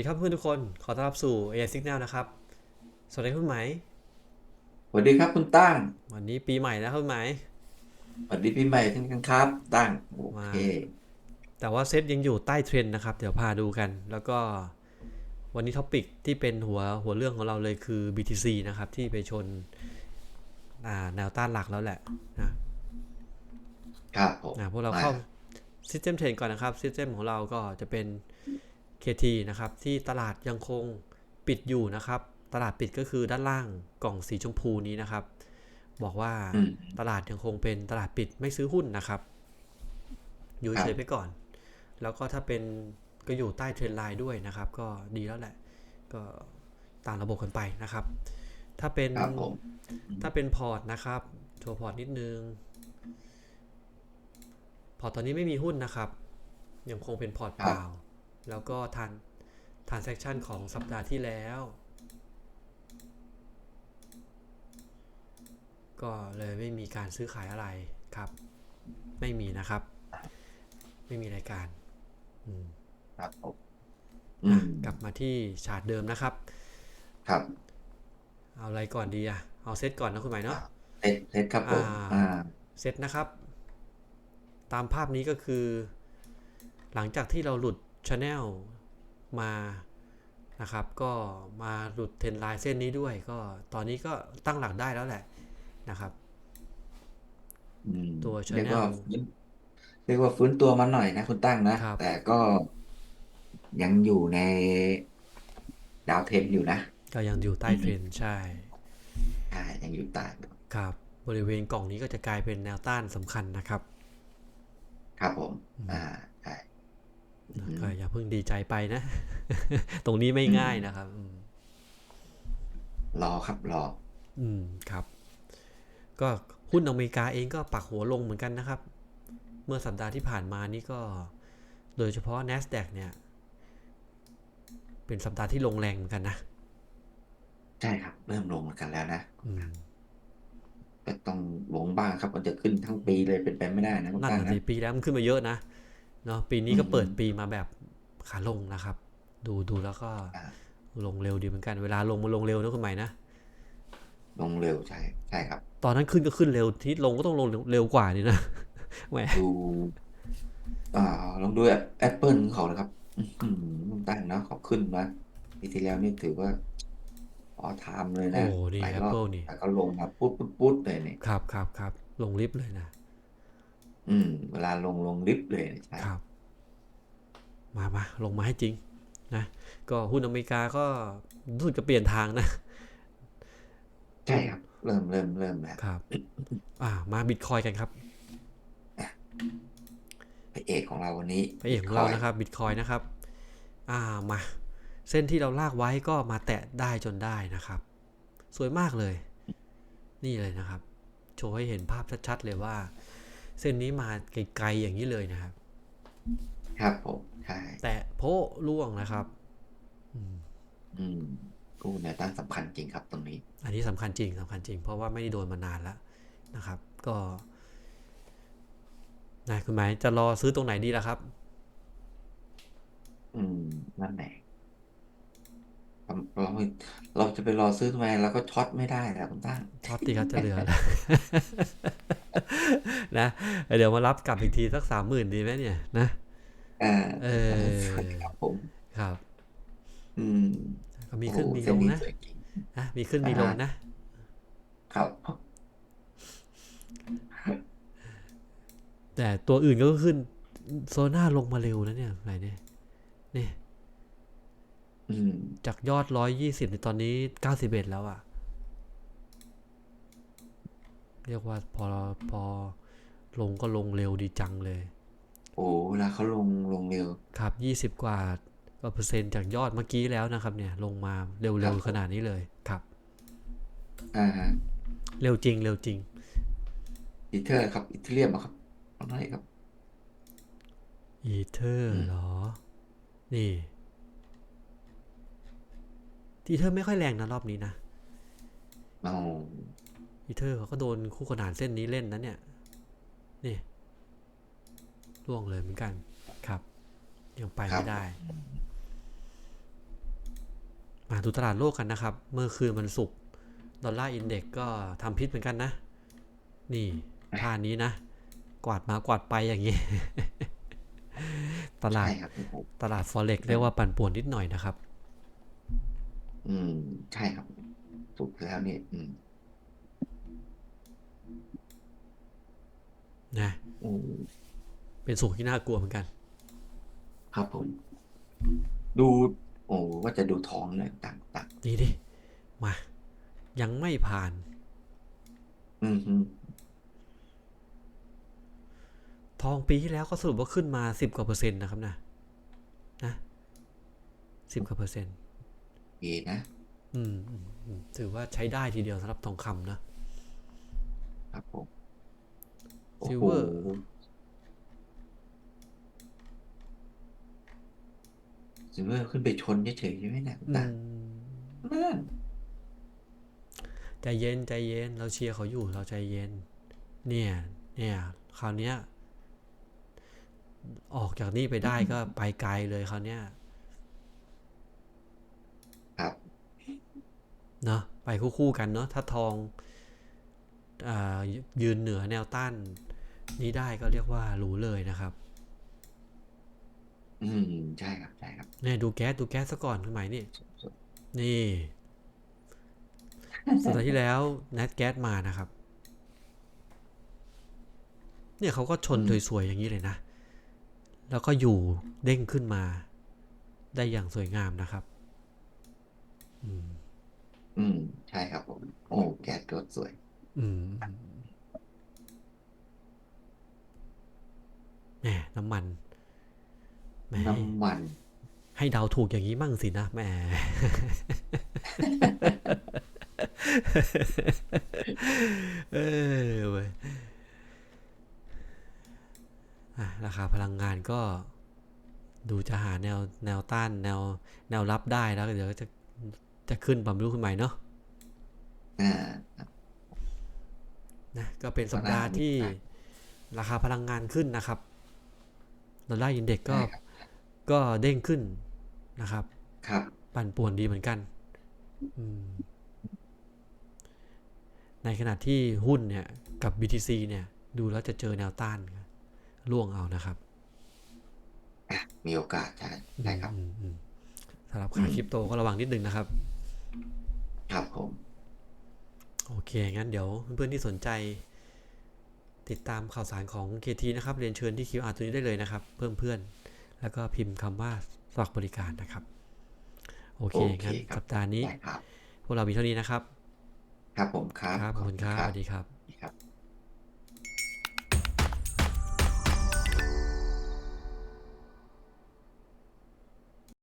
ดีครับเพื่อนทุกคน ขอต้อนรับสู่ AI Signal นะครับ สวัสดีคุณไหม สวัสดีครับคุณตั้ง วันนี้ปีใหม่นะครับคุณไหม สวัสดีปีใหม่เช่นกันครับ ตั้ง โอมาเค แต่ว่าเซตยังอยู่ใต้เทรนด์นะครับ เดี๋ยวพาดูกัน แล้วก็วันนี้ท็อปิกที่เป็นหัวหัวเรื่องของเราเลยคือ BTC นะครับ ที่ไปชนอ่าแนวต้านหลักแล้วแหละนะ ครับผมอ่าพวกเราเข้า System Trend ก่อนนะครับ System ของเราก็จะเป็น KT นะครับที่ตลาดยังคงปิดอยู่นะครับ ตลาดปิดก็คือด้านล่างกล่องสีชมพูนี้นะครับ บอกว่าอืมตลาดยังคงเป็นตลาดปิดไม่ซื้อหุ้นนะครับ อยู่ครับเฉยๆไปก่อน แล้วก็ถ้าเป็นก็อยู่ใต้เทรนไลน์ด้วยนะครับ ก็ดีแล้วแหละ ก็ตามระบบกันไปนะครับ ถ้าเป็นครับผมถ้าเป็นพอร์ตนะครับโชว์พอร์ตนิดนึง พอร์ตตอนนี้ไม่มีหุ้นนะครับ ยังคงเป็นพอร์ตเปล่า แล้วก็ทันทานเซ็คชันของสัปดาห์ที่แล้ว ก็เลยไม่มีการซื้อขายอะไรครับ ไม่มีนะครับ ไม่มีรายการอืมครับผมอือะมกลับมาที่ชาร์ตเดิมนะครับ ครับ เอาอะไรก่อนดีอะเอาเซตก่อนนะคุณหมายเนาะเซ็ตเซ็ตครับผมอ่าอ่าเซตนะครับ ตามภาพนี้ก็คือ หลังจากที่เราหลุด ช n แนลมานะครับ ก็มาหลุดเทรนไลน์เส้นนี้ด้วย ก็ตอนนี้ก็ตั้งหลักได้แล้วแหละนะครับอืมตัวเรียก channel ว่าฟื้นเรียกว่าฟื้นตัวมาหน่อยนะคุณตั้งนะครับแต่ก็ยังอยู่ในดาวเทนอยู่นะ ก็ยังอยู่ใต้เทรนด์ใช่อ่ายังอยู่ใต้ครับ บริเวณกล่องนี้ก็จะกลายเป็นแนวต้านสำคัญนะครับ ครับผม อ่าใช่อืม ก็อย่าเพิ่งดีใจไปนะ ตรงนี้ไม่ง่ายนะครับอืมรอครับรอ อืมครับ ก็หุ้นอเมริกาเองก็ปักหัวลงเหมือนกันนะครับ เมื่อสัปดาห์ที่ผ่านมานี่ก็ โดยเฉพาะ NASDAQ เนี่ย เป็นสัปดาห์ที่ลงแรงเหมือนกันนะ ใช่ครับ เริ่มลงเหมือนกันแล้วนะอืมก็ต้องลงบ้างครับ มันจะขึ้นทั้งปีเลยเป็นไปไม่ได้นะคุณนั่นตั้งน่ะนะสิปีแล้วมันขึ้นมาเยอะนะ เนาะปีนี้ก็อืมเปิดปีมาแบบขาลงนะครับ ดูดูแล้วก็อ่าลงเร็วดีเหมือนกันเวลาลงมาลงเร็วนะคุณหมายนะลงเร็วใช่ใช่ครับ ตอนนั้นขึ้นก็ขึ้นเร็วที่ลงก็ต้องลงเร็วกว่านี่นะแหมดูอ่าลองดูแอปเปิลของเขานะครับอื้อหือมันตั้งนะเขาขึ้นมาปีที่แล้วนี่ถือว่าอ๋อไทม์เลยโอ้นะนี่หลายรอบ Apple นี่แต่ก็ลงมาปุ๊บปุ๊บปุ๊บเลยเนี่ยครับครับครับลงลิฟต์เลยนะ อืม เวลาลงลงลิฟต์เลยใช่ครับ มามาลงมาให้จริง นะ ก็หุ้นอเมริกาก็รู้สึกจะเปลี่ยนทางนะ ใช่ครับ เริ่มเริ่มเริ่มแล้วครับ อ่า มาบิตคอยกันครับพระเอกของเราวันนี้พระเอกของเรานะครับบิตคอยนะครับ อ่ามา เส้นที่เราลากไว้ก็มาแตะได้จนได้นะครับ สวยมากเลย นี่เลยนะครับ โชว์ให้เห็นภาพชัดๆเลยว่า เส้นนี้มาไกลๆอย่างนี้เลยนะครับ ครับผมใช่แตะโพะล่วงนะครับอืมอืมกู้แนวต้านสำคัญจริงครับตรงนี้ อันนี้สำคัญจริงสำคัญจริง เพราะว่าไม่ได้โดนมานานแล้วนะครับ ก็นายคุณหมายจะรอซื้อตรงไหนดีล่ะครับ อืมนั่นแหละ เราเราเราจะไปรอซื้อทำไมเราก็ช็อตไม่ได้แล้วคุณตั้งช็อตดีครับจะเหลือแล้วนะเดี๋ยวมารับกลับอีกทีสักสามหมื่นดีไหมเนี่ยนะอ่าเออครับผมครับ อืมก็มีขึ้นโอ้โหมีเส้ลนงนี้นะสวยจริงนะมีขึ้นมีลงนะ ครับ แต่ตัวอื่นก็ขึ้น โซน่าลงมาเร็วนะเนี่ยอะไรเนี่ยนี่อืม จากยอดร้อยยี่สิบในตอนนี้เก้าสิบเอ็ดแล้วอะเรียกว่าพอพอลงก็ลงเร็วดีจังเลย โอ้เวลาเขาลงลงเร็ว ครับยี่สิบกว่าเปอร์เซ็นต์จากยอดเมื่อกี้แล้วนะครับ เนี่ย ลงมาเร็วครับๆขนาดนี้เลยครับอ่าฮะเร็วจริง เร็วจริงอีเทอร์ครับอีเทเรียมอะครับเอาหน่อยครับอีเทอร์อืมเหรอ นี่ อีเทอร์ไม่ค่อยแรงนะรอบนี้นะเอาอีเทอร์เขาก็โดนคู่ขนานเส้นนี้เล่นนะเนี่ย นี่ล่วงเลยเหมือนกัน ครับ ยังไปไม่ได้ดูตลาดโลกกันนะครับ เมื่อคืนวันศุกร์ดอลลาร์อินเด็กก็ทำพิษเหมือนกันนะ นี่ท่านี้นะ กวาดมากวาดไปอย่างนี้ ตลาใช่ดครับผมตลาดฟอเร็กเรียกว่าปั่นป่วนนิดหน่อยนะครับ อืม ใช่ครับ ถูกแล้วเนี่ย อืมนะ อืมเป็นสุขที่น่ากลัวเหมือนกัน ครับผม ดู โอ้ว่าจะดูท้องเลยต่างต่างนี่ดิ มา ยังไม่ผ่าน อืมฮึทองปีที่แล้วก็สรุปว่าขึ้นมาสิบกว่าเปอร์เซ็นต์นะครับนะ นะสิบกว่าเปอร์เซ็นต์ เอนะอืมอืมอืมถือว่าใช้ได้ทีเดียวสำหรับทองคำนะครับผมโอ้ซิลโหเวอร์ซิลเวอร์ขึ้นไปชนเฉยๆใช่ไหมเนี่ยอืต่างมนั่นใจเย็นใจเย็น เราเชียร์เขาอยู่เราใจเย็น เนี่ย เนี่ย คราวเนี้ย ออกจากนี่ไปได้ก็ไปไกลเลยคราวเนี้ย ครับ เนาะไปคู่ๆกันเนาะถ้าทองอายืนเหนือแนวต้านนี้ได้ก็เรียกว่าหรูเลยนะครับ อืมใช่ครับใช่ครับเนี่ยดูแก๊สดูแก๊สซะก่อนคุณหมายนี่ นี่สัปดาห์ที่แล้วแนทแก๊สมานะครับ เนี่ยเขาก็ชนอืมสวยๆอย่างนี้เลยนะ แล้วก็อยู่เด้งขึ้นมา ได้อย่างสวยงามนะครับ อืม อืม ใช่ครับผม โอ้แก๊สก็สวย อืมแหมน้ำมันแหมน้ำมัน ให้เดาถูกอย่างนี้มั่งสินะแหมเออเว้ยอะราคาพลังงานก็ดูจะหาแนวแนวต้านแนว แนวรับได้แล้วเดี๋ยวก็จะ จะขึ้นปั๊มรู้ขึ้นใหม่เนาะอ่านะก็เป็นสัปดาห์ก็น่าที่มีราคาพลังงานขึ้นนะครับดอลลาร์อินเด็กก็ใช่ครับก็เด้งขึ้นนะครับ ครับ ปั่นป่วนดีเหมือนกันอืมในขณะที่หุ้นเนี่ย กับ BTC เนี่ย ดูแล้วจะเจอแนวต้านล่วงเอานะครับอะมีโอกาสใช่ใช่ครับอืมอืมสำหรับขาคริปโตก็ระวังนิดนึงนะครับ ครับผม โอเค งั้นเดี๋ยวเพื่อนๆที่สนใจ ติดตามข่าวสารของ KT นะครับ เรียนเชิญที่ QR ตัวนี้ได้เลยนะครับ เพิ่มเพื่อน แล้วก็พิมพ์คำว่าสมัครบริการนะครับ โอเคโอเคงั้นครับสัปดาห์นี้ได้ครับพวกเรามีเท่านี้นะครับ ครับผมครับครับขอบคุณครับขสอวัสดีครับ